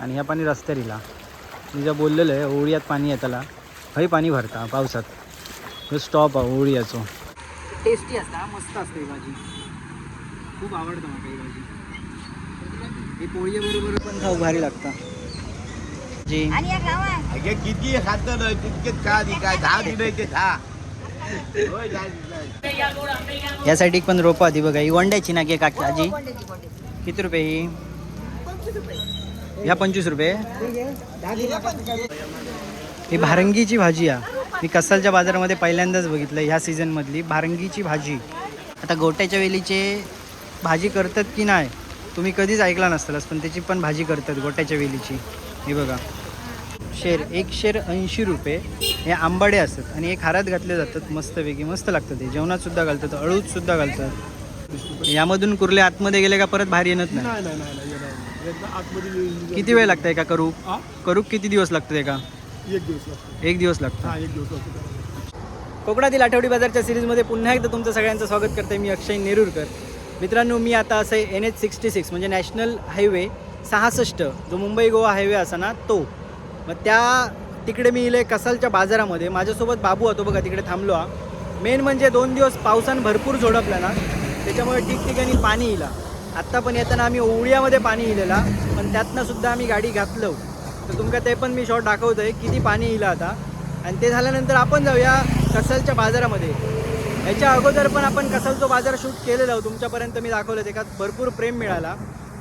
आणि ह्या पाणी रस्त्यार इला मी जे बोललेलं आहे ओळियात पाणी येताला हय पाणी भरता पावसात. ह्यो स्टॉप आहे ओळियाचो टेस्टी असता मस्त असते ही भाजी. खूप आवडतं मला ही भाजी. ही पोळी बरोबर पण खाऊ भारी लागतं. जी. अगे किती खातं नाही तितकेच खा ती काय? दहा दिले ते दहा. होय, दहा दिले. या साईड पण रोपं आधी बघा. ही वंड्याची ना की काकी आजी? कोंड्याची किती रुपये ही? ह्या पंचवीस रुपये. ही भारंगीची भाजी या. मी कसालच्या बाजारामध्ये पहिल्यांदाच बघितलं ह्या सीझनमधली भारंगीची भाजी. आता गोट्याच्या वेलीचे भाजी करतात की नाही तुम्ही कधीच ऐकला नसतालच पण त्याची पण भाजी करतात गोट्याच्या वेलीची. हे बघा. शेर एक शेर ऐंशी रुपये. हे आंबाडे असतात आणि एक हारात घातले जातात मस्तपैकी मस्त लागतं ते जेवणातसुद्धा घालतात अळूतसुद्धा घालतात. यामधून कुर्ले आतमध्ये गेले का परत बाहेर येणत नाही. एकदा आतमध्ये येऊन- किती वेळ लागतंय का करू? हा? करू किती दिवस लागतं का एक दिवस लागतो. एक दिवस लागतो. हा एक दिवस लागतो. कोकणातील आठवडी बाजारच्या सिरीजमध्ये पुन्हा एकदा तुमचं सगळ्यांचं स्वागत करते मी अक्षय नेरुरकर. मित्रांनो मी आता असं एन एच सिक्स्टी सिक्स म्हणजे नॅशनल हायवे सहासष्ट जो मुंबई गोवा हायवे असा ना तो. मग त्या तिकडे मी इले कसालच्या बाजारामध्ये माझ्यासोबत बाबू होतो बघा तिकडे थांबलो हा. मेन म्हणजे दोन दिवस पावसानं भरपूर झोडपला ना त्याच्यामुळे ठिकठिकाणी पाणी इला. आत्ता पण येताना आम्ही ओवळ्यामध्ये पाणी इलेला पण त्यातनं सुद्धा आम्ही गाडी घातलो तर तुमका ते पण मी शॉर्ट आहे किती पाणी इलं आता. आणि ते झाल्यानंतर आपण जाऊया कसालच्या बाजारामध्ये. याच्या अगोदर पण आपण कसालचा बाजार शूट केलेला हो, तुमच्यापर्यंत मी दाखवलं त्याच्यात भरपूर प्रेम मिळाला.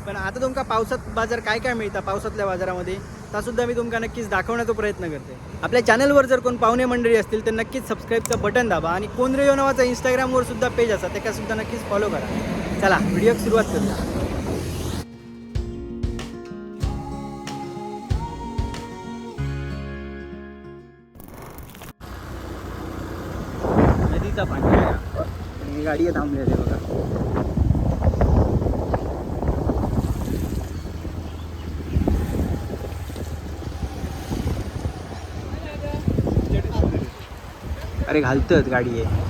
पण आता तुमका पावसात बाजार काय काय मिळतं पावसातल्या बाजारामध्ये? सुद्धा मी तुमका नक्कीच दाखवण्याचा प्रयत्न करते. आपल्या चॅनलवर जर कोण पाहुणे मंडळी असतील तर नक्कीच सबस्क्राईबचं बटन दाबा आणि कोंद्रेयो नावाचा इंस्टाग्रामवर सुद्धा पेज असा त्याका सुद्धा नक्कीच फॉलो करा. चला व्हिडिओ सुरुवात करूया. नदीचा पाणी आणि गाडी थांबलेली. अरे घालतात गाडी आहे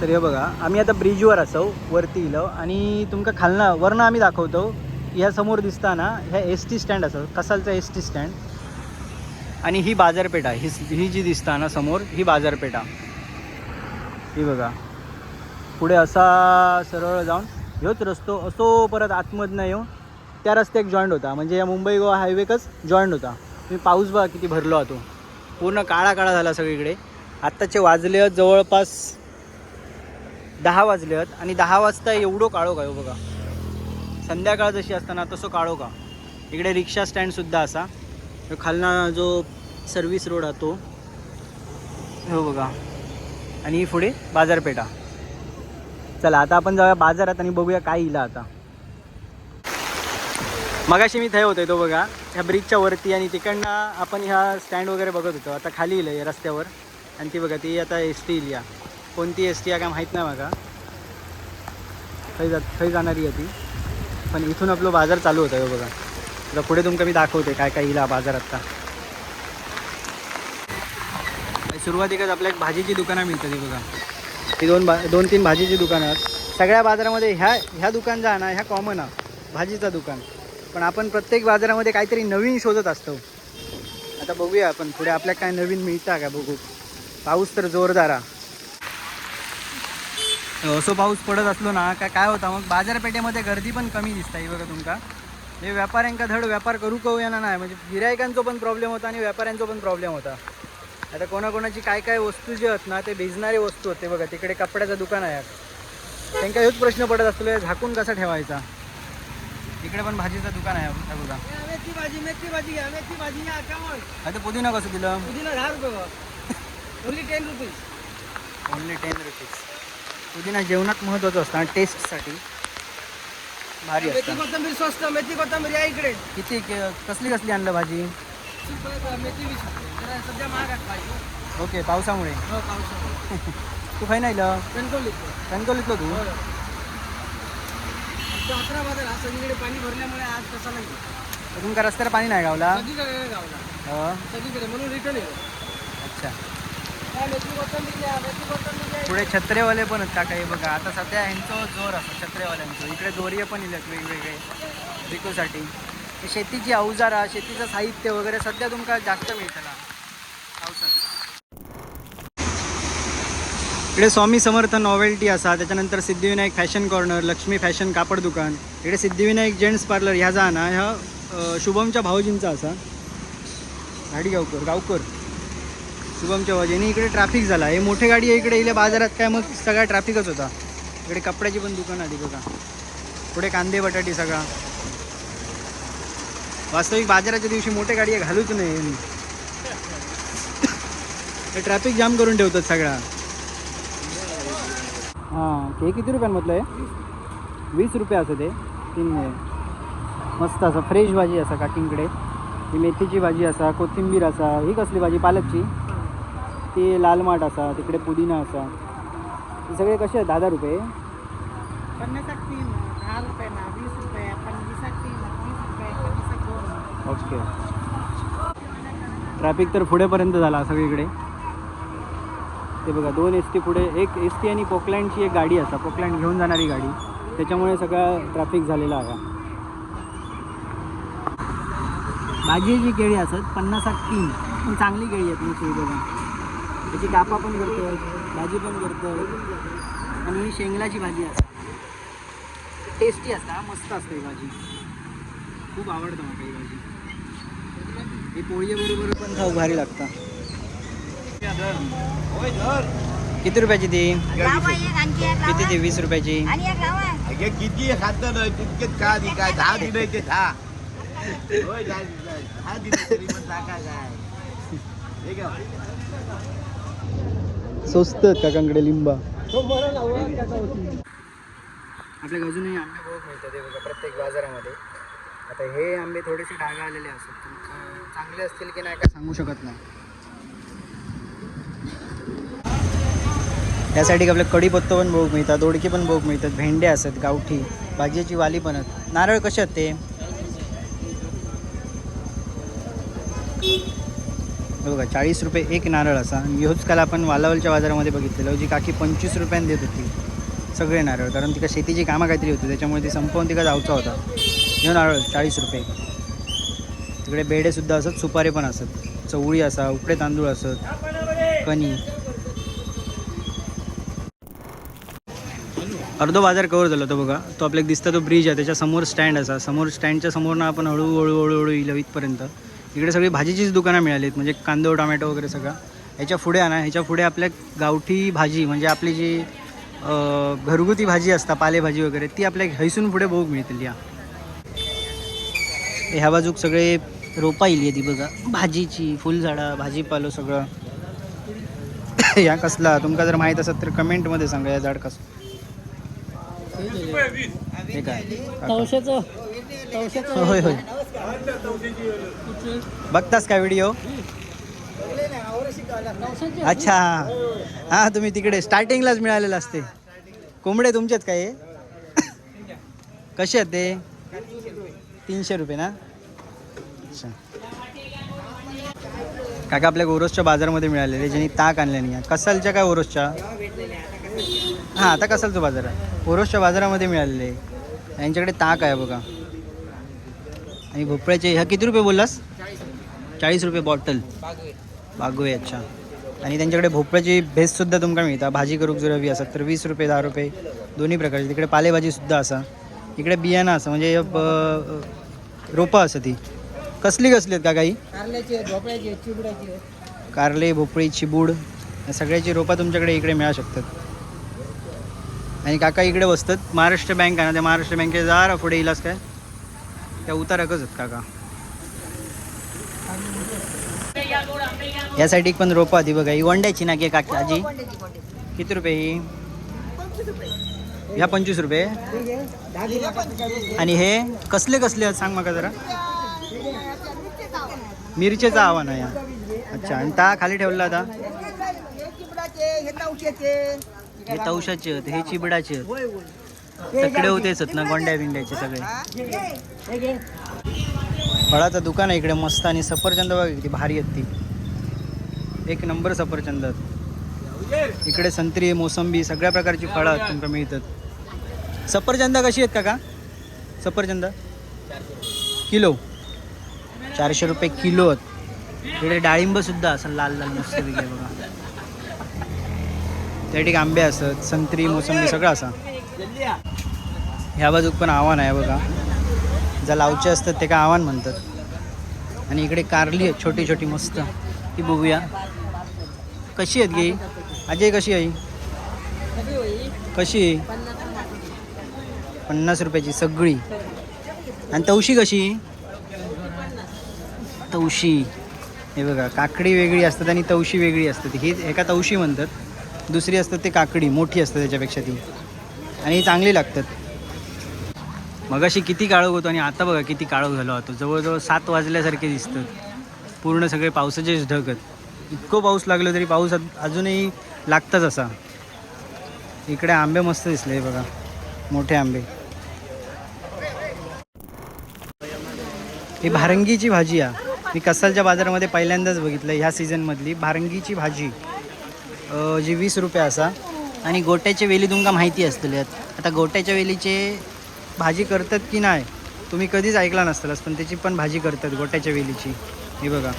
तर हे बघा आम्ही आता ब्रिजवर असो वरती इलो आणि तुमका खालना वरनं आम्ही दाखवतो ह्या समोर दिसताना ह्या एस टी स्टँड असं कसालचा एस टी स्टँड आणि ही बाजारपेठा ही ही जी दिसताना समोर ही बाजारपेठा हे बघा. पुढे असा सरळ जाऊन ह्योच रस्तो असो परत आतमधनं येऊन त्या रस्त्याक जॉईंट होता. म्हणजे या मुंबई गोवा हायवेकच जॉईंट होता. तुम्ही पाऊस बघा किती भरलो होतो पूर्ण काळा काळा झाला सगळीकडे. आत्ताचे वाजले आहेत जवळपास दहा वाजले आहेत आणि दहा वाजता एवढं काळो का हो बघा. संध्याकाळ जशी असताना तसं काळो का इकडे रिक्षा स्टँडसुद्धा असा. खालना जो सर्व्हिस रोड हा तो. हो बघा. आणि ही पुढे बाजारपेठा. चला आता आपण जाऊया बाजारात आणि बघूया काय इला आता. मगाशी मी थंय होतोय तो बघा ह्या ब्रिजच्या वरती आणि तिकडनं आपण ह्या स्टँड वगैरे बघत होतो. आता खाली येईल या रस्त्यावर. आणि ती बघा ती आता एस टी या कोणती एस टी आहे काय माहीत नाही बघा. खंय जात थंय जाणारी आहे ती. पण इथून आपलं बाजार चालू होतं बघा. आता पुढे तुमका मी दाखवते काय काय इला बाजार आता. सुरुवातीकच आपल्या एक भाजीची दुकानं मिळतात ही बघा. ही दोन भा दोन तीन भाजीची दुकानं आहेत. सगळ्या बाजारामध्ये ह्या ह्या दुकान जा ना ह्या कॉमन आहे भाजीचं दुकान. पण आपण प्रत्येक बाजारामध्ये काहीतरी नवीन शोधत असतो. आता बघूया आपण पुढे आपल्या काय नवीन मिळतं का बघू. पाऊस तर जोरदार आहे असं पाऊस पडत असलो ना का काय होता मग बाजारपेठेमध्ये गर्दी पण कमी दिसता ही बघा तुमका. हे व्यापाऱ्यांका धड व्यापार करू कहू येणार नाही. म्हणजे गिरायकांचो पण प्रॉब्लेम होता आणि व्यापाऱ्यांचो पण प्रॉब्लेम होता. आता कोणाकोणाची काय काय वस्तू जे आहेत ना ते भिजणारे वस्तू होते बघा तिकडे कपड्याचं दुकान आहे. त्यांना हेच प्रश्न पडत असतो झाकून कसा ठेवायचा? इकडे पण भाजीचं दुकान आहे बघा. मेथी भाजी मेथी भाजी घ्या मेथी भाजी आता पुदिना कसं दिलं? पुदिना दहा रुपये only ten rupees only ten rupees पुदिना जेवणात महत्त्वाचं असतं आणि टेस्टसाठी भारी मेथी कोथंबीर स्वस्त मेथी कोथंबीर या इकडे. किती कसली कसली आणलं भाजी? मेथी वीस सध्या भाजी ओके पावसामुळे. हो तू खाई नाही कणकवली कणकवलीतलं तू? अकरा हा सगळीकडे पाणी भरल्यामुळे आज कसा नाही. तुमका रस्त्याला पाणी नाही गावला? सगळीकडे गावला. हो. सगळीकडे म्हणून रिटर्न येतो. अच्छा. काय मेथी मेथी पुढे छत्रेवाले पण आहेत काका हे बघा. आता सध्या ह्यांचं जोर असतो छत्रेवाल्यांचं इकडे दोरीय पण इलेत वेगवेगळे विकूसाठी हे शेतीची अवजारा शेतीचं साहित्य वगैरे सध्या तुमका जास्त मिळतला पावसात इकडे स्वामी समर्थ नॉवेल्टी असा त्याच्यानंतर Siddhivinayak fashion corner Laxmi fashion कापड दुकान इकडे सिद्धिविनायक जेंट्स पार्लर ह्या जा ना ह्या शुभमच्या भाऊजींचा असा. गाडी गावकर गावकर शुभमच्या भाऊजी आणि इकडे ट्रॅफिक झाला. हे मोठे गाडी आहे इकडे इले बाजारात काय मग सगळा ट्रॅफिकच होता. इकडे कपड्याची पण दुकान आली बघा. पुढे कांदे बटाटी सगळा. वास्तविक बाजाराच्या दिवशी मोठे गाडी घालूच नाही ट्रॅफिक जाम करून ठेवतात सगळा हां हे किती रुपयांमधलं आहे? वीस रुपये असं ते. तीन. मस्त असं फ्रेश भाजी असा काकींकडे. ही मेथीची भाजी असा कोथिंबीर असा ही कसली भाजी? पालकची? ती लाल माठ असा तिकडे पुदिना असा. हे सगळे कसे आहेत? दहा दहा रुपये? पन्नासाक तीन दहा रुपये ना वीस रुपये पंचवीसाक तीन तीस रुपये पंचवीसाक दोन. ओके. ट्रॅफिक तर पुढेपर्यंत झाला सगळीकडे. ते बघा दोन एस टी पुढे एक एस टी आणि पोकलँडची एक गाडी असा पोकलँड घेऊन जाणारी गाडी. त्याच्यामुळे सगळा ट्रॅफिक झालेला आहे. भाजी जी केळी असत पन्नासाक तीन. पण चांगली केळी आहेत मी बघा. त्याची कापा पण करतो भाजी पण करतो आणि ही शेंगलाची भाजी असते. टेस्टी असता मस्त असते ही भाजी. खूप आवडतं मला ही भाजी. ही पोळीबरोबर पण खाऊ भारी लागतं. किती रुपयाची ती? किती ती? वीस रुपयाची. आणि एक लावा. हे किती खातं तितकेच खा दी काय? दहा दिले ते दहा. होय दहा दिले. हे. स्वस्त काकांकडे लिंबा. होती आपल्या बाजूने आंबे बहुत मिळतात हे बघा प्रत्येक बाजारामध्ये. आता हे आंबे थोडेसे डागा आलेले असतात. चांगले असतील की नाही काय सांगू शकत नाही. त्यासाठी आपल्या कढीपत्ता पण भोग मिळतात दोडके पण भोग मिळतात भेंडे असतात गावठी भाजीची वाली पण आहेत. नारळ कसे आहेत ते? बघा चाळीस रुपये एक नारळ असा. आणि ह्योच काल आपण वालावलच्या बाजारामध्ये बघितलेलं जी काकी पंचवीस रुपयाने देत होती सगळे नारळ. कारण तिका शेतीची कामं काहीतरी होती त्याच्यामुळे ती संपवून तिका जाऊचा होता. ह्यो नारळ चाळीस रुपये. तिकडे बेडेसुद्धा असत सुपारे पण असत चवळी असा उकडे तांदूळ असत कणी. अर्धो बाजार कवर झाला तो बघा. तो आपल्याला दिसता तो ब्रिज आहे त्याच्यासमोर स्टँड असा. समोर स्टँडच्या समोरनं आपण हळू हळू हळू येईल इथपर्यंत. इकडे सगळी भाजीचीच दुकानं मिळालीत म्हणजे कांदो टोमॅटो वगैरे सगळं. ह्याच्या पुढे आणा ह्याच्या पुढे आपल्या गावठी भाजी म्हणजे आपली जी घरगुती भाजी असता पालेभाजी वगैरे ती आपल्या हैसून पुढे बघू मिळतील या. ह्या बाजूक सगळे रोपा येईल ती बघा. भाजीची फुलझाडं भाजीपालो सगळं. या कसला तुमका जर माहीत असेल तर कमेंटमध्ये सांगा या झाड कसं हे काय तवशाचं तवशाचं होय होय. बघतास का व्हिडिओ अच्छा. हां तुम्ही तिकडे स्टार्टिंगलाच मिळालेलं असते. कोंबडे तुमच्यात काय कसे आहेत ते? तीनशे रुपये ना? अच्छा. काका आपल्या ओरोसच्या बाजारामध्ये मिळालेले ज्यांनी ताक आणले नाही कसालच्या काय ओरोसच्या हां आता कसालचा बाजार? आहे ओरोसच्या बाजारामध्ये मिळालेले. यांच्याकडे ताक आहे बघा. आणि भोपळ्याचे ह्या किती रुपये बोललास? चाळीस रुपये बॉटल. बागवे अच्छा. आणि त्यांच्याकडे भोपळ्याची भेससुद्धा तुमका मिळता. भाजी करूक जर हवी असत तर वीस रुपये दहा रुपये दोन्ही प्रकारची. तिकडे पालेभाजीसुद्धा असा. इकडे बियाणं असं. म्हणजे रोपं असं ती. कसली कसली आहेत का काही? कारले भोपळी चिबूड या सगळ्याची रोपं तुमच्याकडे इकडे मिळू शकतात. आणि काका इकडे बसतात. महाराष्ट्र बँक आहे ना त्या महाराष्ट्र बँकेत जरा पुढे इलास काय? त्या उतारकच आहेत काका. या साईड पण रोपं आधी बघा. ही वंड्याची ना की काकी आजी. किती रुपये ही? ह्या पंचवीस रुपये. आणि हे कसले कसले आहेत? सांग मला जरा. मिरचेचं आव्हान आहे. या अच्छा आणि ता खाली ठेवला आता. हे तवशाचे आहेत हे चिबडाचे आहेत. तकडे होतेच ना गोंड्या बिंड्याचे सगळे. फळाचं दुकान आहे इकडे मस्त आणि सफरचंद बघा किती भारी आहेत ती. एक नंबर सफरचंद. इकडे संत्री मोसंबी सगळ्या प्रकारची फळं तुमका मिळतात. सफरचंद कशी आहेत काका? सफरचंद? किलो? चारशे रुपये किलो आहेत. इकडे डाळिंब सुद्धा असं लाल लाल मस्त वेगळे बघा. त्या ठिकाणी आंबे असत संत्री मोसंबी सगळं असा. ह्या बाजूक पण आव्हान आहे बघा. ज्या लावचे असतात ते का आव्हान म्हणतात. आणि इकडे कारली आहेत छोटी छोटी मस्त. ती बघूया. कशी आहेत गे अजय कशी आहे? कशी? पन्नास रुपयाची सगळी. आणि तवशी कशी? तवशी. हे बघा काकडी वेगळी असतात आणि तवशी वेगळी असतात. ही एका तवशी म्हणतात. दुसरी असतात ते काकडी मोठी असतात त्याच्यापेक्षा ती. आणि ही चांगली लागतात. मगाशी किती काळोख होतो आणि आता बघा किती काळोख झालो होतो जवळजवळ सात वाजल्यासारखे दिसतं पूर्ण सगळे पावसाचेच ढगत इतकं पाऊस लागलो तरी पाऊस अजूनही लागताच असा. इकडे आंबे मस्त दिसले हे बघा. मोठे आंबे. ही भारंगीची भाजी आहे मी कसालच्या बाजारामध्ये पहिल्यांदाच बघितलं. ह्या सीझनमधली भारंगीची भाजी. जी वीस रुपये असा आणि गोट्याचे वेली तुमका माहिती असतल्यात. आता गोट्याच्या वेलीचे भाजी करतात की नाही तुम्ही कधीच ऐकला नसतलच पण त्याची पण भाजी करतात गोट्याच्या वेलीची. हे बघा.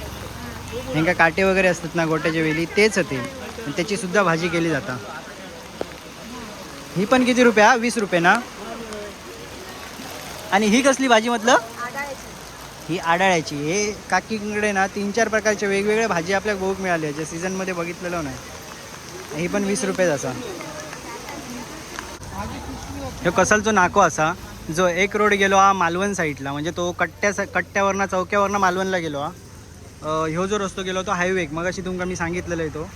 हेंका काटे वगैरे असतात ना गोट्याच्या वेली तेच ते आणि त्याची सुद्धा भाजी केली जाता. ही पण किती रुपया? वीस रुपये ना? आणि ही कसली भाजी म्हटलं? ही आडाळ्याची. हे काकीकडे ना तीन चार प्रकारच्या वेगवेगळ्या भाजी आपल्या बघूक मिळाल्या ज्या सीझनमध्ये बघितलेलं नाही. ही पण वीस रुपयेच असा. ह्यो कसालचो नाको असा जो एक रोड गेलो हा मालवण साईडला म्हणजे तो कट्ट्या कट्ट्यावरनं चौक्यावरनं मालवणला गेलो हा. ह्यो जो रस्तो गेलो तो हायवे मग अशी तुमका मी सांगितलेलं आहे तो.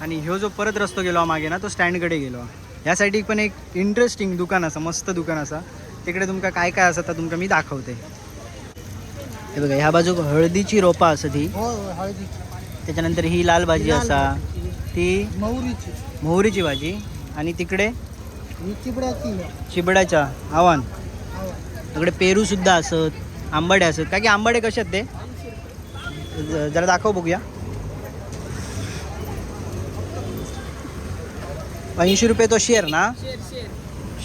आणि ह्यो जो परत रस्तो गेलो हा मागे ना तो स्टँडकडे गेलो हा. ह्या पण एक इंटरेस्टिंग दुकान असा मस्त दुकान असा. तिकडे तुमका काय काय असं तर तुमका मी दाखवते. हे बघा ह्या बाजूक हळदीची रोपा असं ती. हो हळदी त्याच्यानंतर ही लाल भाजी असा. ती मौरीची. मोहरीची भाजी. आणि तिकडे? चिबड्याची. चिबड्याच्या आव्हान. तिकडे पेरू सुद्धा असत आंबाडे असत. काय की आंबाडे कसे आहेत ते? जरा दाखव बघूया. ऐंशी रुपये तो शेर ना?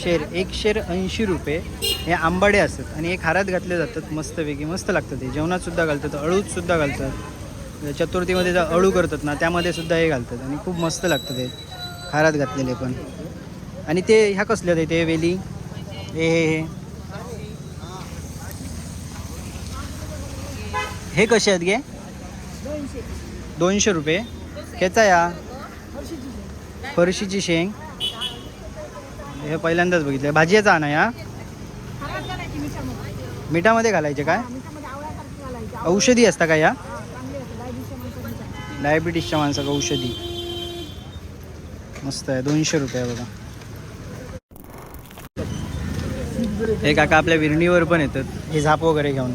शेर एक शेर ऐंशी रुपये. हे आंबाडे असतात आणि हे खारात घातले जातात मस्त वेगळी मस्त लागतं ते. जेवणात सुद्धा घालतात अळूत सुद्धा घालतात. चतुर्थीमध्ये जर अळू करतात ना त्यामध्ये सुद्धा हे घालतात आणि खूप मस्त लागतं ते. खारात घातलेले पण. आणि ते ह्या कसले होते ते वेली? हे हे हे. हे कसे आहेत गे? दोनशे रुपये. ह्याचा या. फरशीची शेंग. हे पहिल्यांदाच बघितलं भाजीचा आणा या. मिठामध्ये. घालायचे काय? औषधी असता का या? डायबिटीसच्या माणसाला औषधी. मस्त आहे दोनशे रुपये बघा. हे काका आपल्या विरणीवर पण येतात. हे झाप वगैरे घेऊन.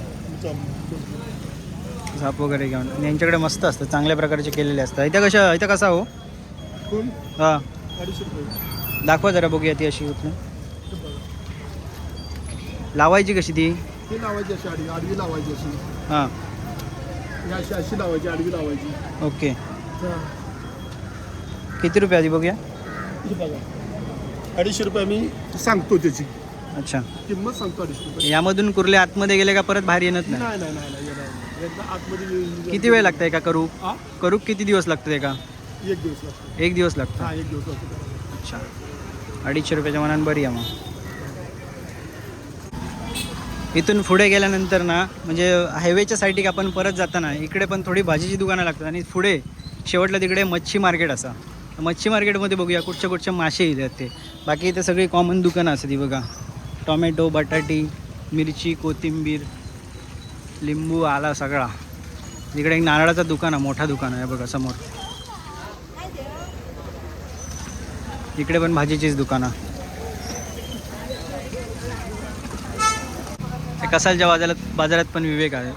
झाप वगैरे घेऊन. आणि यांच्याकडे मस्त असतं चांगल्या प्रकारचे केलेले असतात इथं कशा इथं कसा हो? हां. दाखवा जरा बघूया ती अशी उठून लावायची कशी ती? लावायची अशी आडवी लावायची अशी. हां. ही अशी अशी लावायची आडवी लावायची. ओके. किती रुपये आधी बघूया? ही बघा. अडीचशे रुपये मी सांगतो त्याची. अच्छा. किंमत सांगतो अडीचशे रुपये. यामधून कुर्ले आतमध्ये गेले का परत बाहेर नाही? नाही नाही नाही नाही येणार नाही. एकदा आतमध्ये येऊन- किती वेळ लागतंय का करू? हा? करू किती दिवस लागतं का एक दिवस लागतो. एक दिवस लागतो. हा एक दिवस लागतो. अच्छा. अडीचशे रुपयाच्या मनान बरी आहे मग. इथून पुढे गेल्यानंतर ना म्हणजे हायवेच्या साईडिक आपण परत जाताना इकडे पण थोडी भाजीची दुकानं लागतात आणि पुढे शेवटला तिकडे मच्छी मार्केट असा. मच्छी मार्केटमध्ये बघूया कुठच्या कुठच्या मासे येतात ते. बाकी इथे सगळी कॉमन दुकानं असतात ती बघा. टोमॅटो बटाटी मिरची कोथिंबीर लिंबू आला सगळा. इकडे एक नारळाचं दुकान आहे मोठा दुकान आहे बघा समोर. इकडे पण भाजीचीच दुकानं. कसालच्या बाजारात बाजारात पण विवेक आहे.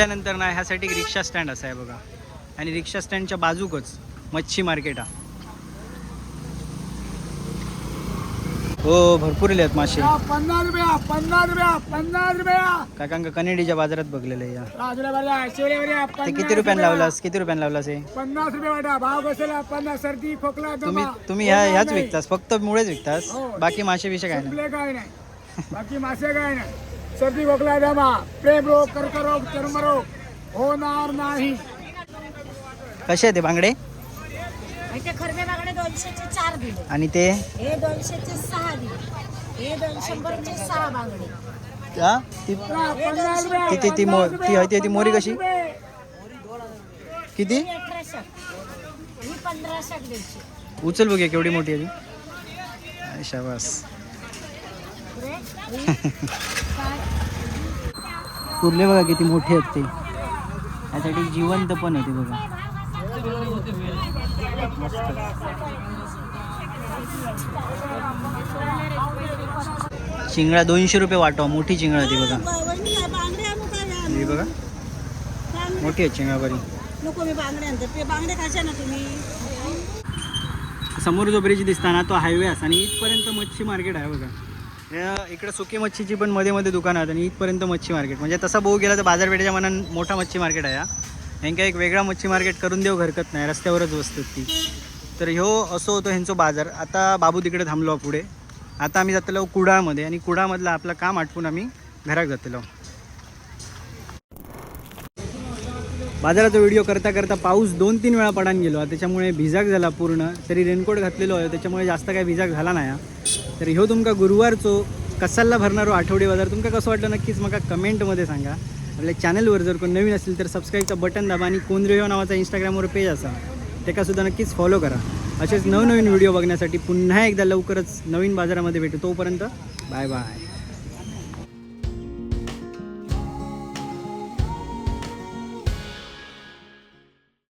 गेल्यानंतर ना ह्यासाठी एक रिक्षा स्टँड असं आहे बघा. आणि रिक्षा स्टँडच्या बाजूकच मच्छी मार्केट आहे. हो भरपूर आहेत मासे. पन्नास रुपया पन्नास रुपया पन्नास रुपया. काकांका कनेडीच्या बाजारात बघलेलं या. ते किती रुपयाने लावलास? किती रुपयाने लावलास हे? पन्नास रुपये वाटा भाव बसला पन्नास सर्दी खोकला तुम्ही तुम्ही ह्या ह्याच विकतास फक्त मुळेच विकतास. हो. बाकी मासे संपले काय नाही. बाकी मासे काय नाही. सर्दी खोकला प्रेम रोग कर्करोग चर्मरोग होणार नाही. कसे आहे ते बांगडे? खरबे बागडे दोनशेचे चार दिले. आणि ते? हे दोनशेचे सहा दिले. हे दोन शंभरचे सहा बांगडे. हा? ती पन्नास रुपये ती- ती- ती मो- ती आहे ती- ती मोरी कशी? किती? ही द्यायची. उचल बघूया केवढी मोठी आहे ती. शाबास. कुर्ले बघा किती मोठे आहेत ते. त्यासाठी जिवंत पण आहे ते बघा. चिंगळा दोनशे रुपये वाटो मोठी चिंगळा ती बघा. ही बघा. मोठी आहे चिंगळा बरी. समोर जो ब्रिज दिसता ना तो हायवे असा आणि इथपर्यंत मच्छी मार्केट आहे बघा. इकडे सुकी मच्छीची पण मध्ये मध्ये दुकानं आहेत आणि इथपर्यंत मच्छी मार्केट. म्हणजे तसा बघू गेला तर बाजारपेठेच्या मनान मोठा मच्छी मार्केट आहे हा. ह्यांका एक वेगळा मच्छी मार्केट करून देऊ हरकत नाही रस्त्यावरच बसतो ती. तर ह्यो असं होतं ह्यांचं बाजार. आता बाबू तिकडे थांबलो पुढे. आता आम्ही जातलो कुडाळमध्ये आणि कुडामधलं आपलं काम आटपून आम्ही घरात जातलो. बाजाराचा व्हिडिओ करता करता पाऊस दोन तीन वेळा पडान गेलो. त्याच्यामुळे भिजाक झाला पूर्ण. तरी रेनकोट घातलेलो आहे. त्याच्यामुळे जास्त काही भिजाक झाला नाही हा. तर ह्यो तुमका गुरुवारचो कसाला भरणारो आठवडी बाजार. तुमका कसं वाटलं नक्कीच मला कमेंटमध्ये सांगा. आपल्या चॅनलवर जर कोण नवीन असेल तर सबस्क्राईबचं बटन दाबा आणि कोंद्रेयो नावाचा इंस्टाग्रामवर पेज असा. त्याकासुद्धा नक्कीच फॉलो करा. असेच नवनवीन व्हिडिओ बघण्यासाठी पुन्हा एकदा लवकरच नवीन बाजारामध्ये भेटू. तोपर्यंत बाय बाय